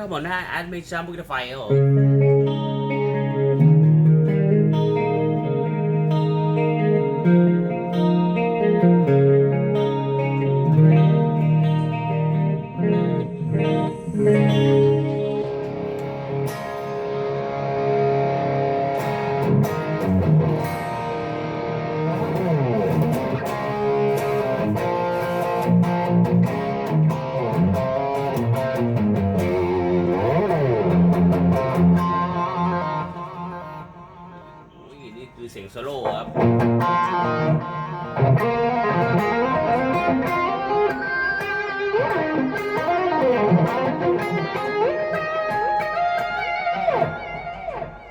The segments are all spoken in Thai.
ก็บอกได้แอดมิชชั่นบุกไฟครับผม นี่คือเสียงโซโล่ครับ โ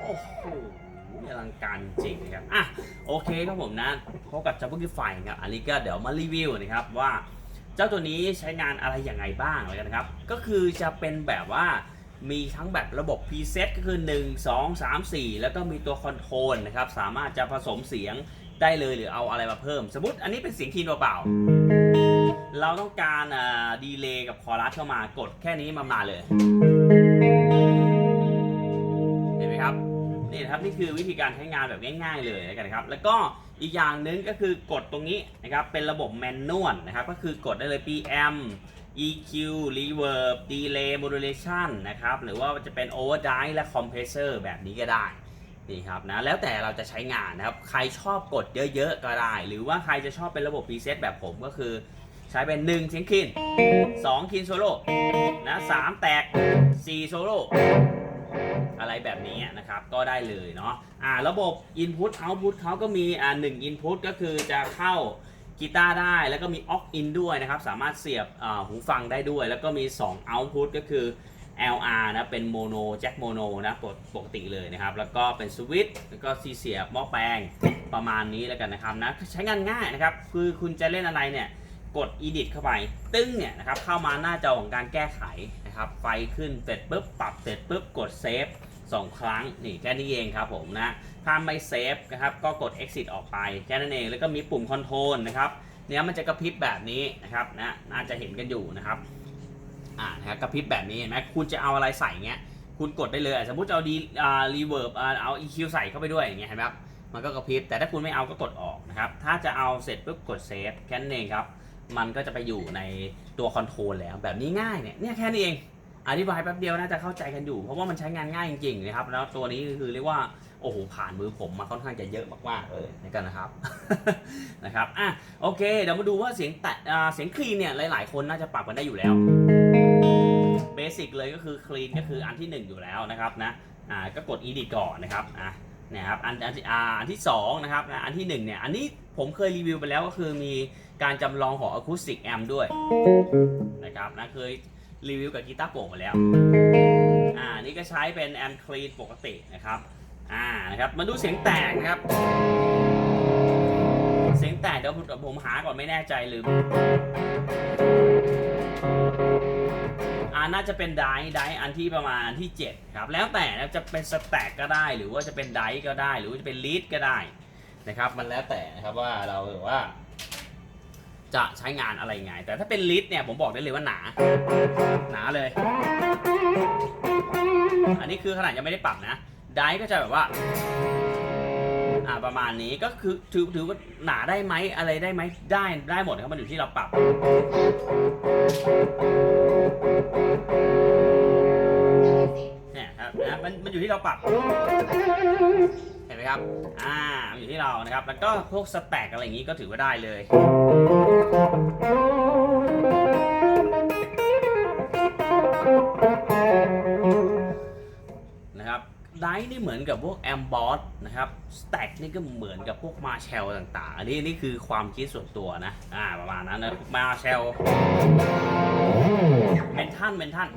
อ้โหอลังการจริงนะครับ อะ โอเคครับผมนะพบกับจับบุกิไฟครับ อันนี้ก็เดี๋ยวมารีวิวนะครับว่า เจ้าตัวนี้ใช้งานอะไรอย่างไรบ้างเลยกันนะครับ ก็คือจะเป็นแบบว่า มีทั้งแบบระบบ preset ก็คือ 1 2 3 4 แล้วก็มีตัวคอนโทรลนะครับ สามารถจะผสมเสียงได้เลยหรือเอาอะไรมาเพิ่ม สมมติอันนี้เป็นเสียงคีนเปล่าๆเราต้องการดีเลย์กับคอรัสเข้ามากดแค่นี้มามาเลย เห็นไหมครับ นี่นะครับ นี่คือวิธีการใช้งานแบบง่ายๆเลยแล้วกันครับ แล้วก็อีกอย่างหนึ่งก็คือกดตรงนี้นะครับ เป็นระบบแมนนวลนะครับ ก็คือกดได้เลย PM EQ Reverb Delay Modulation นะครับ หรือว่าจะเป็น Overdrive และ Compressor แบบนี้ก็ได้นี่ครับนะแล้วแต่เราจะใช้งานนะครับ ใครชอบกดเยอะๆ ก็ได้ หรือว่าใครจะชอบเป็นระบบ preset แบบผมก็คือ ใช้เป็น 1 เสียงคิน2คินโซโล่นะ3แตก 4 โซโล่อะไรแบบนี้นะครับ ก็ได้เลยเนาะอ่าระบบ Input Output เขาก็มีอ่าหนึ่ง Input ก็คือจะเข้า กีตาร์ได้แล้วก็มี Aux In ด้วยนะครับ สามารถเสียบหูฟังได้ด้วย แล้วก็มี 2 Output ก็คือ LR นะเป็นโมโนแจ็คโมโนนะปกปกติเลยนะครับ แล้วก็เป็นสวิตช์แล้วก็ซีเสียบหม้อแปลงประมาณนี้แล้วกันนะครับนะใช้งานง่ายนะครับ คือคุณจะเล่นอะไรเนี่ย กด edit เข้าไป ตึ้งเนี่ยนะครับ เข้ามาหน้าจอของการแก้ไขนะครับ ไฟขึ้นเสร็จปุ๊บปรับเสร็จปุ๊บกดเซฟ สองครั้งนี่แค่นี้เองครับผมนะถ้าไม่เซฟนะครับก็กด exit ออกไปแค่นั้นเองแล้วก็มีปุ่ม control นะครับเนี่ยมันจะกระพริบแบบนี้นะครับนะน่าจะเห็นกันอยู่นะครับอ่านะครับกระพริบแบบนี้เห็นไหมคุณจะเอาอะไรใส่เงี้ยคุณกดได้เลยสมมติจะเอาดีอ่า reverb อ่าเอา EQ ใส่เข้าไปด้วยอย่างเงี้ยเห็นไหมครับมันก็กระพริบแต่ถ้าคุณไม่เอาก็กดออกนะครับถ้าจะเอาเสร็จปุ๊บกดเซฟแค่นั้นเองครับมันก็จะไปอยู่ในตัวคอนโทรลแล้วแบบนี้ง่ายเนี่ยเนี่ยแค่นี้เอง อธิบายแป๊บเดียวน่าจะเข้าใจกันอยู่ เพราะว่ามันใช้งานง่ายจริงๆนะครับ แล้วตัวนี้คือเรียกว่าโอ้โหผ่านมือผมมาค่อนข้างจะเยอะมากๆเลยในกันนะครับ นะครับอะโอเคเดี๋ยวมาดูว่าเสียงแตะเสียงคลีนเนี่ยหลาย ๆ คนน่าจะปรับกันได้อยู่แล้วเบสิกเลยก็คือคลีนก็คืออันที่หนึ่งอยู่แล้วนะครับนะอ่าก็กด edit ก่อนนะครับอะเนี่ยครับอันอันอ่าอันที่สองนะครับนะอันที่หนึ่งเนี่ยอันนี้ผมเคยรีวิวไปแล้วก็คือมีการจำลองของอะคูสติกแอมด้วยนะครับนะเคย รีวิวกับกีตาร์โปร่งมาแล้ว อ่า นี่ก็ใช้เป็นแอมคลีนปกตินะครับ อ่า นะครับ มาดูเสียงแตกนะครับ เสียงแตกเดี๋ยวผมหาก่อนไม่แน่ใจลืม อ่า น่าจะเป็นไดไดอันที่ประมาณอันที่ 7 ครับ แล้วแต่นะจะเป็นสแต็กก็ได้ หรือว่าจะเป็นไดก็ได้ หรือว่าจะเป็นลีดก็ได้ นะครับ มันแล้วแต่นะครับว่าเราหรือว่า จะใช้งานอะไรไง แต่ถ้าเป็นลีดเนี่ยผมบอกได้เลยว่าหนา หนาเลย อันนี้คือขนาดยังไม่ได้ปรับนะ ไดฟ์ก็จะแบบว่า อ่าประมาณนี้ก็คือถือถือว่าหนาได้ไหมอะไรได้ไหมได้ได้หมดครับมันอยู่ที่เราปรับเนี่ยครับนะมันมันอยู่ที่เราปรับ นไหมครับ อ่าอยู่ที่เรานะครับ แล้วก็พวกสแต็กอะไรอย่างนี้ก็ถือว่าได้เลย นะครับไดนี่เหมือนกับพวกแอมบอสนะครับสแต็กนี่ก็เหมือนกับพวกมาเชลต่างๆ อันนี้นี่คือความคิดส่วนตัวนะ อ่าประมาณนั้นนะมาเชลเมนทันเมนทัน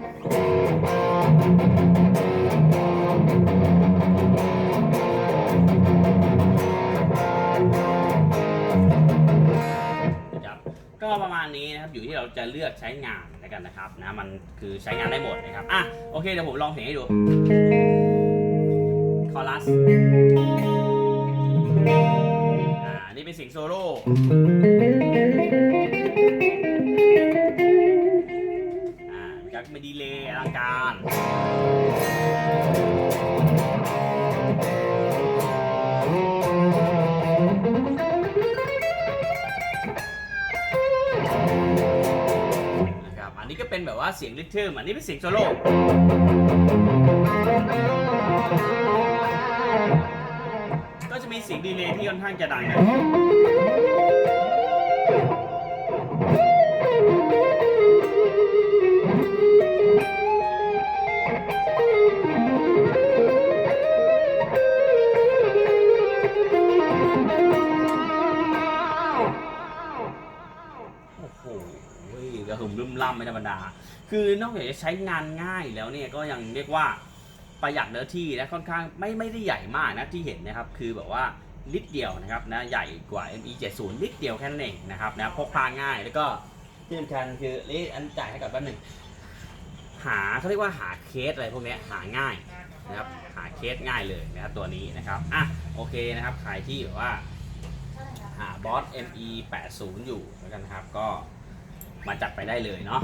นี้นะครับอยู่ที่เราจะเลือกใช้งานแล้วกันนะครับนะมันคือใช้งานได้หมดนะครับอะโอเคเดี๋ยวผมลองเพลงให้ดูคอรัสอ่านี่เป็นเสียงโซโล่ อนนี่ก็เป็นแบบว่าเสียงลิทึมอันนี้เป็นเสียงโซโล่ก็จะมีเสียงดีเลย์ที่ค่อนข้างจะดังนะ คือนอกจากจะใช้งานง่ายแล้วเนี่ยก็ยังเรียกว่าประหยัดเนื้อที่และค่อนข้างไม่ไม่ได้ใหญ่มากนะที่เห็นนะครับ คือแบบว่านิดเดียวนะครับนะใหญ่กว่า ME 70นิดเดียวแค่นั้นเองนะครับนะพกพาง่ายแล้วก็ที่สำคัญคือนี่อันจ่ายให้กับแป๊บหนึ่งหาเขาเรียกว่าหาเคสอะไรพวกนี้หาง่ายนะครับหาเคสง่ายเลยนะครับตัวนี้นะครับอะโอเคนะครับใครที่แบบว่าหาบอส ME 80อยู่แล้วกันนะครับก็ มาจัดไปได้เลยเนาะ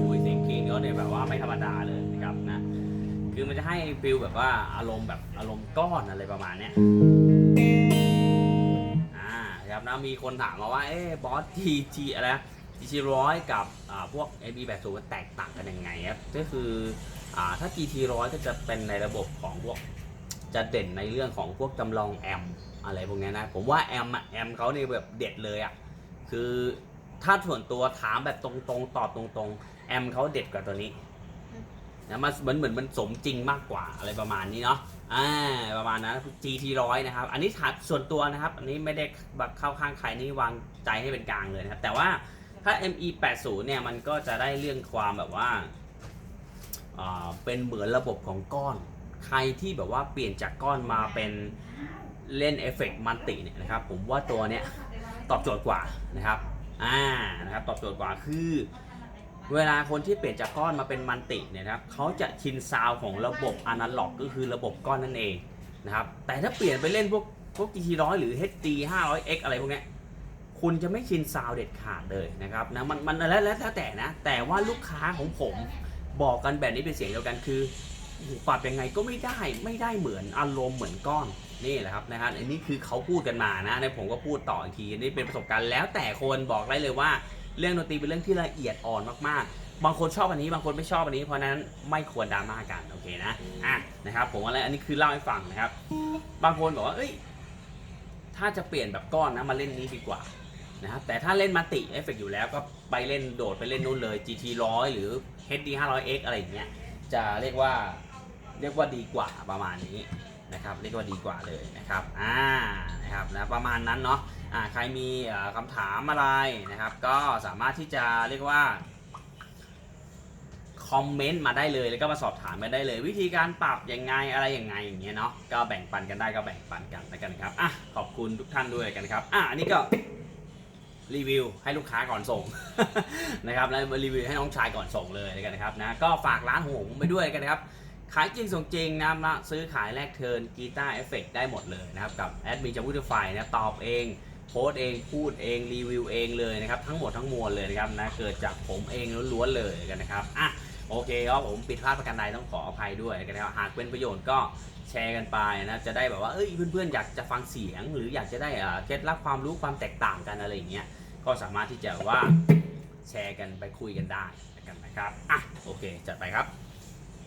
โอ้ยเสียงคลีนเขาเนี่ยแบบว่าไม่ธรรมดาเลยนะครับนะ คือมันจะให้ฟิลแบบว่าอารมณ์แบบอารมณ์ก้อนอะไรประมาณเนี้ยอ่าครับนะมีคนถามมาว่า เอ๊บอสทีทีอะไรที ทีร้อยกับพวก AB 8 0มันแตกต่างกันยังไงครับก็คืออถ้า GT ร้อยก็จะเป็นในระบบของพวกจะเด่นในเรื่องของพวกจำลองแอมอะไรพวกนี้นะผมว่าแอมป์อะแอมเขาเนี่ยแบบเด็ดเลยอะคือถ้าส่วนตัวถามแบบตรงๆ ตอบตรงๆ แอมเขาเด็ดกว่าตัวนี้นะมันเหมือนเหมือนมันสมจริงมากกว่าอะไรประมาณนี้เนาะอ่าประมาณนั้น GT ร้อยนะครับ อันนี้ถามส่วนตัวนะครับ อันนี้ไม่ได้แบบเข้าข้างใครนี่วางใจให้เป็นกลางเลยนะครับ แต่ว่า ถ้า ME 80เนี่ยมันก็จะได้เรื่องความแบบว่าอ่าเป็นเหมือนระบบของก้อน ใครที่แบบว่าเปลี่ยนจากก้อนมาเป็นเล่นเอฟเฟกต์มันติเนี่ยนะครับ ผมว่าตัวเนี้ยตอบโจทย์กว่านะครับ อ่า นะครับตอบโจทย์กว่าคือ เวลาคนที่เปลี่ยนจากก้อนมาเป็นมันติเนี่ยนะครับเขาจะชินซาวของระบบอนาล็อก ก็คือระบบก้อนนั่นเองนะครับ แต่ถ้าเปลี่ยนไปเล่นพวกพวก GT 100หรือ HD 500X อะไรพวกเนี้ย คุณจะไม่ชินซาวเด็ดขาดเลยนะครับนะมันมันแล้วแล้วแต่นะ แต่ว่าลูกค้าของผมบอกกันแบบนี้เป็นเสียงเดียวกันคือปรับยังไงก็ไม่ได้ไม่ได้เหมือนอารมณ์เหมือนก้อนนี่แหละครับนะฮะอันนี้คือเขาพูดกันมานะในผมก็พูดต่ออีกทีนี่เป็นประสบการณ์แล้วแต่คนบอกได้เลยว่า เรื่องดนตรีเป็นเรื่องที่ละเอียดอ่อนมากๆ บางคนชอบอันนี้บางคนไม่ชอบอันนี้ เพราะฉะนั้นไม่ควรดราม่ากันโอเคนะอะนะครับผมอะไรอันนี้คือเล่าให้ฟังนะครับ บางคนบอกว่าเอ้ย ถ้าจะเปลี่ยนแบบก้อนนะมาเล่นนี้ดีกว่า นะครับแต่ถ้าเล่นมัลติเอฟเฟกอยู่แล้วก็ไปเล่นโดดไปเล่นนู่นเลย GT 100 หรือ HD 500X อะไรอย่างเงี้ยจะเรียกว่าเรียกว่าดีกว่าประมาณนี้นะครับเรียกว่าดีกว่าเลยนะครับอ่านะครับนะประมาณนั้นเนาะอ่าใครมีเอ่อคำถามอะไรนะครับ ก็สามารถที่จะเรียกว่าคอมเมนต์มาได้เลยแล้วก็มาสอบถามมาได้เลย วิธีการปรับยังไงอะไรยังไงอย่างเงี้ยเนาะก็แบ่งปันกันได้ก็แบ่งปันกันแล้วกันครับอะขอบคุณทุกท่านด้วยกันครับอะอันนี้ก็ รีวิวให้ลูกค้าก่อนส่งนะครับแล้วรีวิวให้น้องชายก่อนส่งเลยกันนะครับนะก็ฝากร้านหงมไปด้วยกันนะครับ ขายจริงส่งจริงนะครับนะซื้อขายแลกเทิร์นกีตาร์เอฟเฟกได้หมดเลยนะครับกับแอดมินจากวูดไฟนะตอบเองโพสต์เองพูดเองรีวิวเองเลยนะครับทั้งหมดทั้งมวลเลยนะครับนะเกิดจากผมเองล้วนๆเลยกันนะครับอะ โอเคครับผมปิดพลาดประกันใดต้องขออภัยด้วยนะครับหากเป็นประโยชน์ก็แชร์กันไปนะจะได้แบบว่าเอ้ยเพื่อนๆอยากจะฟังเสียง หรืออยากจะได้เคล็ดลับความรู้ความแตกต่างกันอะไรอย่างเงี้ยก็สามารถที่จะว่าแชร์กันไปคุยกันได้กันนะครับอะโอเคจัดไปครับ